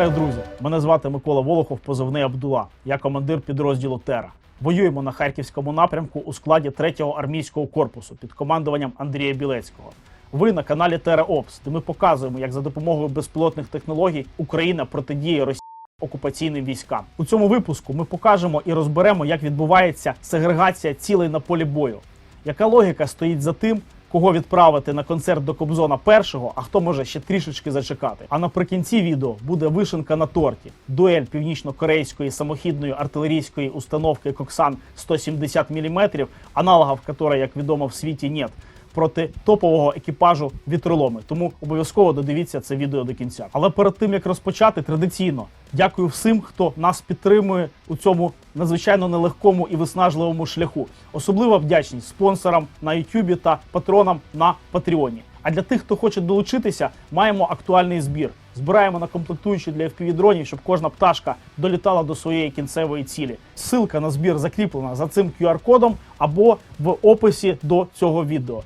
Вітаю, друзі! Мене звати Микола Волохов, позивний Абдула. Я командир підрозділу Тера. Воюємо на харківському напрямку у складі 3-го армійського корпусу під командуванням Андрія Білецького. Ви на каналі Тера Опс, де ми показуємо, як за допомогою безпілотних технологій Україна протидіє Росії окупаційним військам. У цьому випуску ми покажемо і розберемо, як відбувається сегрегація цілей на полі бою. Яка логіка стоїть за тим, кого відправити на концерт до Кобзона першого, а хто може ще трішечки зачекати. А наприкінці відео буде вишенка на торті, дуель північно-корейської самохідної артилерійської установки Коксан 170 мм, аналогів якої, як відомо, в світі нет, проти топового екіпажу вітроломи. Тому обов'язково додивіться це відео до кінця. Але перед тим як розпочати, традиційно дякую всім, хто нас підтримує у цьому надзвичайно нелегкому і виснажливому шляху. Особлива вдячність спонсорам на YouTube та патронам на Патреоні. А для тих, хто хоче долучитися, маємо актуальний збір. Збираємо на комплектуючі для FPV-дронів, щоб кожна пташка долітала до своєї кінцевої цілі. Ссылка на збір закріплена за цим QR-кодом або в описі до цього відео.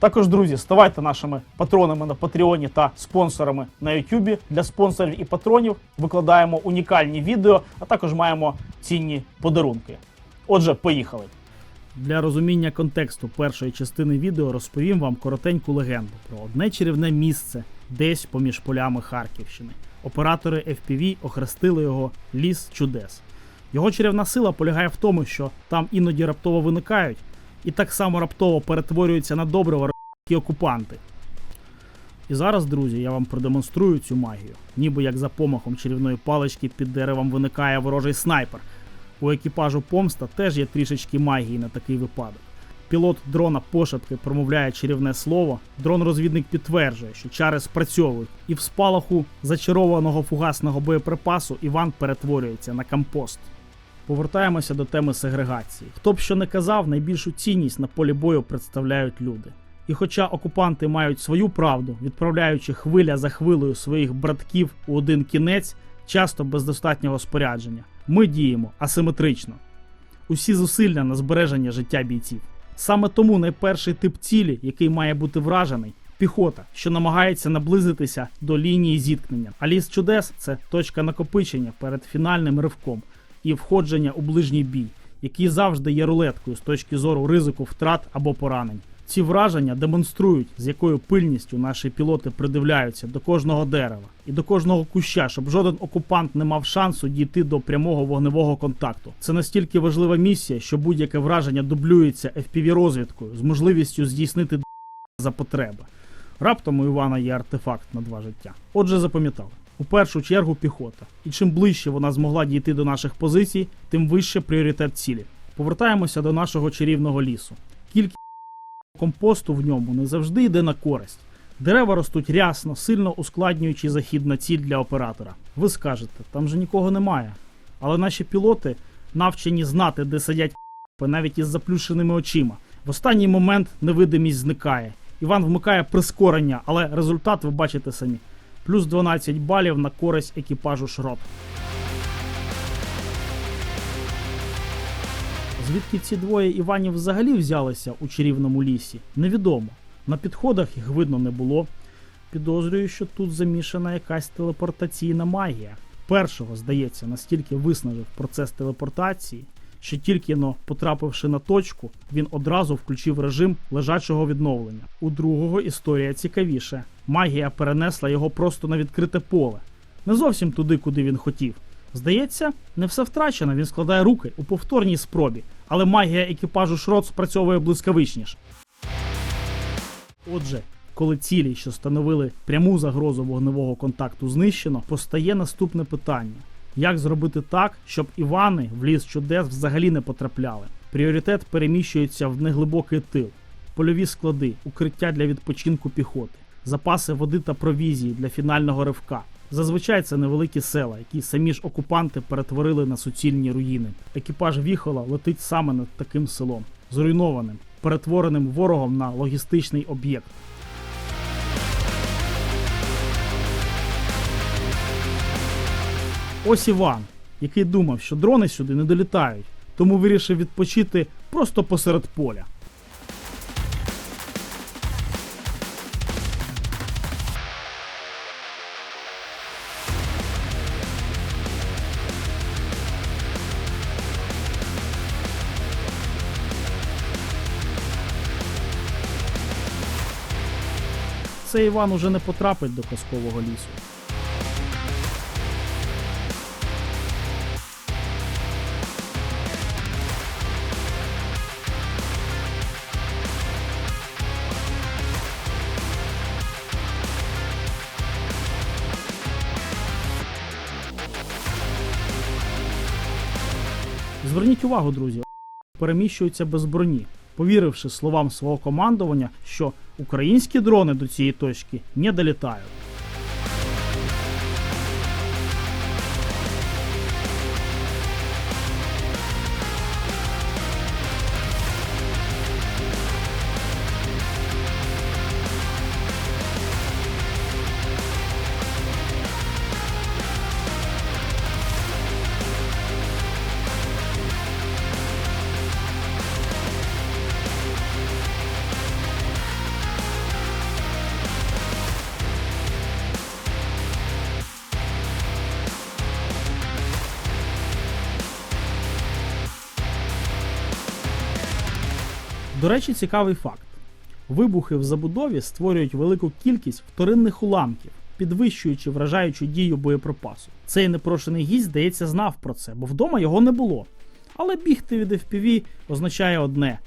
Також, друзі, ставайте нашими патронами на Патреоні та спонсорами на Ютубі. Для спонсорів і патронів викладаємо унікальні відео, а також маємо цінні подарунки. Отже, поїхали. Для розуміння контексту першої частини відео розповім вам коротеньку легенду про одне чарівне місце десь поміж полями Харківщини. Оператори FPV охрестили його Ліс чудес. Його чарівна сила полягає в тому, що там іноді раптово виникають і так само раптово перетворюються на доброго російські окупанти. І зараз, друзі, я вам продемонструю цю магію. Ніби як за помахом чарівної палички під деревом виникає ворожий снайпер. У екіпажу помста теж є трішечки магії на такий випадок. Пілот дрона пошепки промовляє чарівне слово. Дрон-розвідник підтверджує, що чари спрацьовують, і в спалаху зачарованого фугасного боєприпасу Іван перетворюється на компост. Повертаємося до теми сегрегації. Хто б що не казав, найбільшу цінність на полі бою представляють люди. І хоча окупанти мають свою правду, відправляючи хвиля за хвилею своїх братків у один кінець, часто без достатнього спорядження, ми діємо асиметрично. Усі зусилля на збереження життя бійців. Саме тому найперший тип цілі, який має бути вражений, піхота, що намагається наблизитися до лінії зіткнення. А ліс чудес це точка накопичення перед фінальним ривком і входження у ближній бій, який завжди є рулеткою з точки зору ризику втрат або поранень. Ці враження демонструють, з якою пильністю наші пілоти придивляються до кожного дерева і до кожного куща, щоб жоден окупант не мав шансу дійти до прямого вогневого контакту. Це настільки важлива місія, що будь-яке враження дублюється fpv розвідкою з можливістю здійснити за потреби. Раптом у Івана є артефакт на два життя. Отже, запам'ятали. У першу чергу піхота. І чим ближче вона змогла дійти до наших позицій, тим вище пріоритет цілі. Повертаємося до нашого чарівного лісу. Кількість компосту в ньому не завжди йде на користь. Дерева ростуть рясно, сильно ускладнюючи захід на ціль для оператора. Ви скажете, там же нікого немає. Але наші пілоти навчені знати, де сидять навіть із заплющеними очима. В останній момент невидимість зникає. Іван вмикає прискорення, але результат ви бачите самі. Плюс 12 балів на користь екіпажу Шрот. Звідки ці двоє Іванів взагалі взялися у чарівному лісі, невідомо. На підходах їх видно не було. Підозрюю, що тут замішана якась телепортаційна магія. Першого, здається, настільки виснажив процес телепортації, що тільки но потрапивши на точку, він одразу включив режим лежачого відновлення. У другого історія цікавіша. Магія перенесла його просто на відкрите поле, не зовсім туди, куди він хотів. Здається, не все втрачено, він складає руки у повторній спробі, але магія екіпажу Шрот спрацьовує блискавичніше. Отже, коли цілі, що становили пряму загрозу вогневого контакту, знищено, постає наступне питання: як зробити так, щоб Івани в ліс чудес взагалі не потрапляли? Пріоритет переміщується в неглибокий тил, польові склади, укриття для відпочинку піхоти, запаси води та провізії для фінального ривка. Зазвичай це невеликі села, які самі ж окупанти перетворили на суцільні руїни. Екіпаж Віхола летить саме над таким селом, зруйнованим, перетвореним ворогом на логістичний об'єкт. Ось Іван, який думав, що дрони сюди не долітають, тому вирішив відпочити просто посеред поля. Це Іван уже не потрапить до казкового лісу. Зверніть увагу, друзі, переміщуються без броні, повіривши словам свого командування, що українські дрони до цієї точки не долітають. До речі, цікавий факт: вибухи в забудові створюють велику кількість вторинних уламків, підвищуючи вражаючу дію боєприпасу. Цей непрошений гість, здається, знав про це, бо вдома його не було. Але бігти від FPV означає одне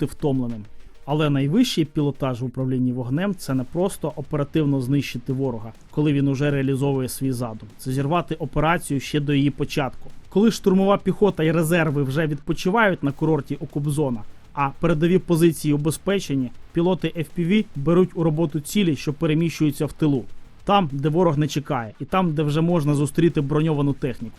бути втомленим. Але найвищий пілотаж в управлінні вогнем це не просто оперативно знищити ворога, коли він уже реалізовує свій задум. Це зірвати операцію ще до її початку. Коли штурмова піхота і резерви вже відпочивають на курорті Окубзона, а передові позиції убезпечені, пілоти FPV беруть у роботу цілі, що переміщуються в тилу, там, де ворог не чекає, і там, де вже можна зустріти броньовану техніку.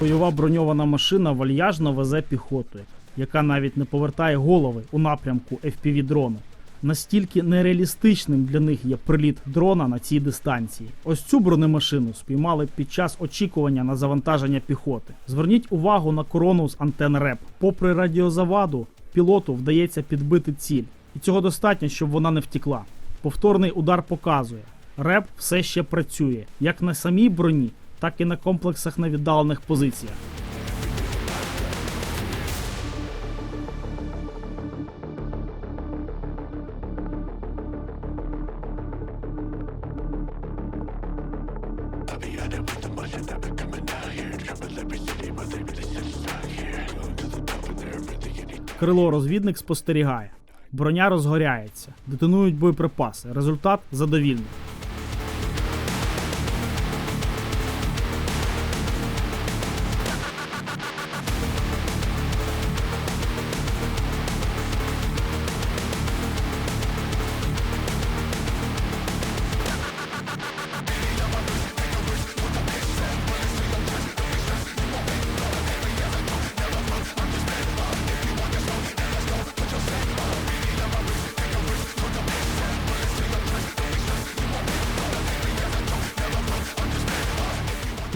Бойова броньована машина вальяжно везе піхотою, яка навіть не повертає голови у напрямку FPV дрону. Настільки нереалістичним для них є приліт дрона на цій дистанції. Ось цю бронемашину спіймали під час очікування на завантаження піхоти. Зверніть увагу на корону з антен РЕП. Попри радіозаваду, пілоту вдається підбити ціль, і цього достатньо, щоб вона не втікла. Повторний удар показує, РЕП все ще працює як на самій броні, так і на комплексах на віддалених позиціях. Крило розвідник спостерігає. Броня розгоряється, детонують боєприпаси. Результат задовільний.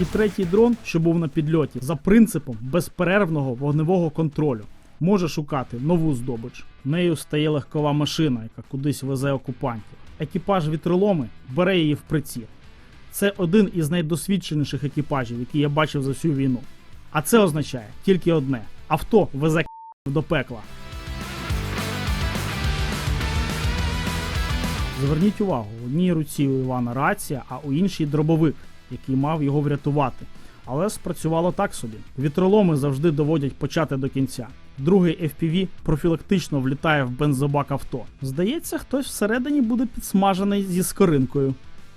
І третій дрон, що був на підльоті, за принципом безперервного вогневого контролю, може шукати нову здобич. Нею стає легкова машина, яка кудись везе окупантів. Екіпаж вітроломи бере її в приціл. Це один із найдосвідченіших екіпажів, які я бачив за всю війну. А це означає тільки одне: авто везе до пекла. Зверніть увагу, в одній руці у Івана рація, а у іншій дробовик, який мав його врятувати. Але спрацювало так собі. Вітроломи завжди доводять почати до кінця. Другий FPV профілактично влітає в бензобак авто. Здається, хтось всередині буде підсмажений зі скоринкою.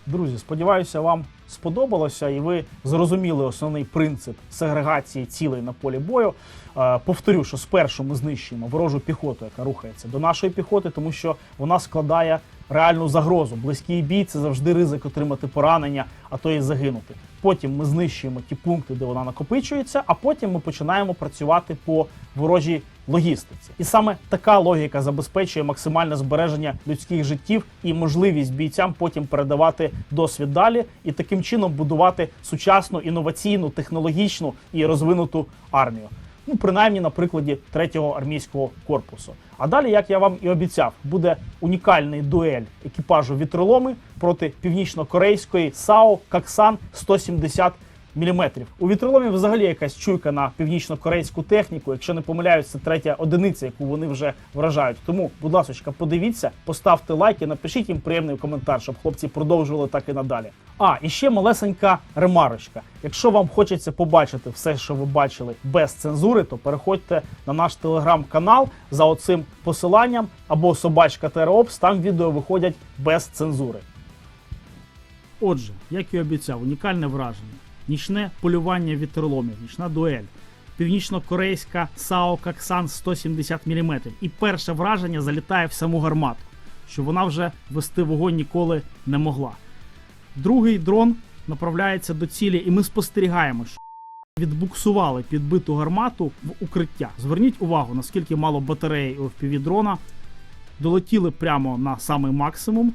Друзі, сподіваюся, вам сподобалося і ви зрозуміли основний принцип сегрегації цілей на полі бою. Е, повторю, що спершу ми знищуємо ворожу піхоту, яка рухається до нашої піхоти, тому що вона складає реальну загрозу. Близький бій це завжди ризик отримати поранення, а то і загинути. Потім ми знищуємо ті пункти, де вона накопичується, а потім ми починаємо працювати по ворожій логістиці. І саме така логіка забезпечує максимальне збереження людських життів і можливість бійцям потім передавати досвід далі і таким чином будувати сучасну, інноваційну, технологічну і розвинуту армію. Ну, принаймні на прикладі третього армійського корпусу. А далі, як я вам і обіцяв, буде унікальний дуель екіпажу вітроломи проти північно-корейської САО Каксан 170 мм. У вітроломів взагалі якась чуйка на північно-корейську техніку. Якщо не помиляюсь, це третя одиниця, яку вони вже вражають. Тому, будь ласка, подивіться, поставте лайк і напишіть їм приємний коментар, щоб хлопці продовжували так і надалі. А, і ще малесенька ремарочка. Якщо вам хочеться побачити все, що ви бачили без цензури, то переходьте на наш телеграм-канал за оцим посиланням або собачка Тереопс, там відео виходять без цензури. Отже, як і обіцяв, унікальне враження. Нічне полювання вітроломів, нічна дуель. Північно-корейська САО Каксан 170 мм. І перше враження залітає в саму гармату, що вона вже вести вогонь ніколи не могла. Другий дрон направляється до цілі, і ми спостерігаємо, що відбуксували підбиту гармату в укриття. Зверніть увагу, наскільки мало батареї у FPV дрона. Долетіли прямо на самий максимум.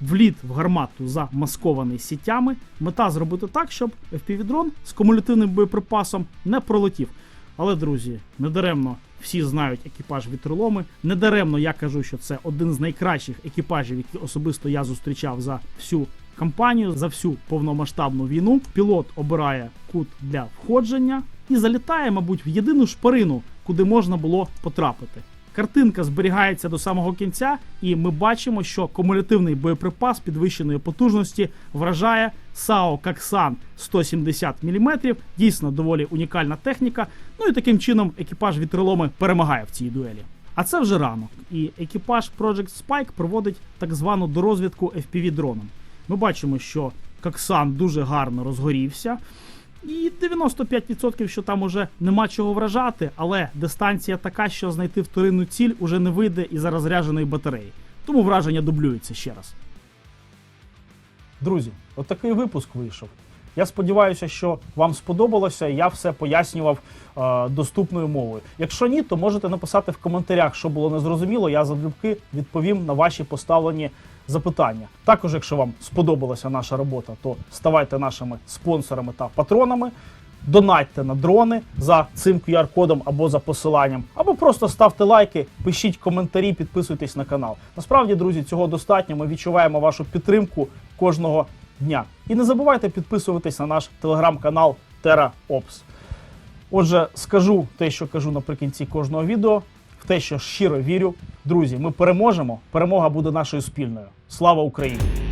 Вліт в гармату замаскований сітями. Мета зробити так, щоб FPV-дрон з кумулятивним боєприпасом не пролетів. Але, друзі, недаремно всі знають екіпаж вітроломи. Недаремно я кажу, що це один з найкращих екіпажів, які особисто я зустрічав за всю кампанію, за всю повномасштабну війну. Пілот обирає кут для входження і залітає, мабуть, в єдину шпарину, куди можна було потрапити. Картинка зберігається до самого кінця, і ми бачимо, що кумулятивний боєприпас підвищеної потужності вражає САО Каксан 170 мм. Дійсно доволі унікальна техніка. Ну і таким чином екіпаж вітроломи перемагає в цій дуелі. А це вже ранок, і екіпаж Project Spike проводить так звану дорозвідку FPV дроном. Ми бачимо, що Каксан дуже гарно розгорівся. І 95% що там уже нема чого вражати, але дистанція така, що знайти вторинну ціль уже не вийде із-за розрядженої батареї. Тому враження дублюється ще раз. Друзі, отакий випуск вийшов. Я сподіваюся, що вам сподобалося. і Я все пояснював е, доступною мовою. Якщо ні, то можете написати в коментарях, що було незрозуміло. Я залюбки відповім на ваші поставлені запитання. Також, якщо вам сподобалася наша робота, то ставайте нашими спонсорами та патронами. Донатьте на дрони за цим QR-кодом або за посиланням, або просто ставте лайки, пишіть коментарі, підписуйтесь на канал. Насправді, друзі, цього достатньо. Ми відчуваємо вашу підтримку кожного дня. І не забувайте підписуватись на наш телеграм-канал TerraOps. Отже, скажу те, що кажу наприкінці кожного відео, в те, що щиро вірю. Друзі, ми переможемо. Перемога буде нашою спільною. Слава Україні!